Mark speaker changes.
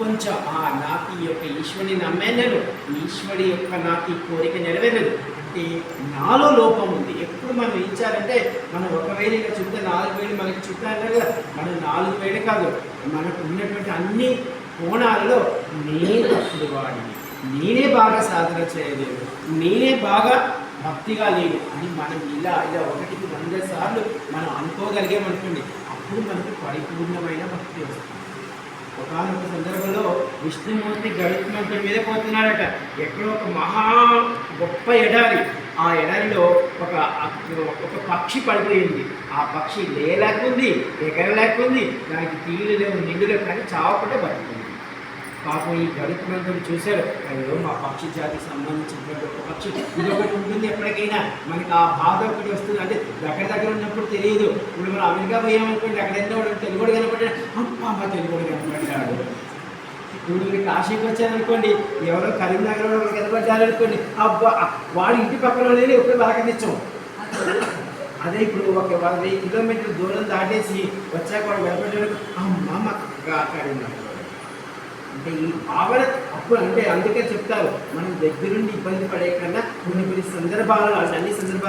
Speaker 1: ఇంకొంచెం ఆ నాకు ఈ యొక్క ఈశ్వరుని నమ్మేనను ఈశ్వరి యొక్క నాకు ఈ కోరిక నెరవేరదు. అంటే నాలో లోపం ఉంది. ఎప్పుడు మనం ఇచ్చారంటే మనం ఒక వేలు ఇంకా చుట్టూ నాలుగు వేలు మనకి చుట్టూ అన్నారు కదా మనం నాలుగు వేలు కాదు. మనకు ఉన్నటువంటి అన్ని కోణాలలో నేను తప్పుడు వాడిని. నేనే బాగా సాధన చేయలేదు. నేనే బాగా భక్తిగా లేను అని మనం ఇలా ఇలా ఒకటికి వంద సార్లు మనం అనుకోగలిగామనుకోండి అప్పుడు మనకు పరిపూర్ణమైన భక్తి వస్తుంది. ఒకనొక సందర్భంలో విష్ణుమూర్తి గరుత్మంతుడి మీద పోతున్నాడట. ఎక్కడో ఒక మహా గొప్ప ఎడారి. ఆ ఎడారిలో ఒక ఒక పక్షి పడిపోయింది. ఆ పక్షి లేలేకుంది ఎగరలేకుంది దానికి తీలు లేవు నిండు లేవు కానీ చావకుండా బతుకుంది పాపం ఈ గరుత్మంతుడు చూశారు. అయ్యో మా పక్షి జాతికి సంబంధించినటువంటి ఒక పక్షి. ఇది ఒకటి ఉంటుంది ఎప్పటికైనా. మనకి ఆ బాధ ఒకటి వస్తుంది. అంటే దగ్గర దగ్గర ఉన్నప్పుడు తెలియదు. ఇప్పుడు మనం అమెరికా పోయామనుకోండి అక్కడ ఎంత తెలుగుడు కనపడ్డాడు అమ్మ తెలుగుడు తెలుగుడు చేశాడు ఇప్పుడు మీరు కాశీకి వచ్చారనుకోండి ఎవరో కరీంనగర్ వాళ్ళు కనపడ్డారనుకోండి అబ్బా వాడి ఇంటి పక్కన లేని ఎప్పుడు బలకనిచ్చాం అదే ఇప్పుడు ఒక వెయ్యి కిలోమీటర్ దూరం దాటేసి వచ్చాక వాడు కనపడ్డాడు అమ్మా మా కరీంనగర్ అంటే ఈ భావన అప్పుడు అంటే అందుకే చెప్తారు మనం దగ్గరుండి ఇబ్బంది పడే కన్నా కొన్ని కొన్ని సందర్భాలలో అన్ని సందర్భాలు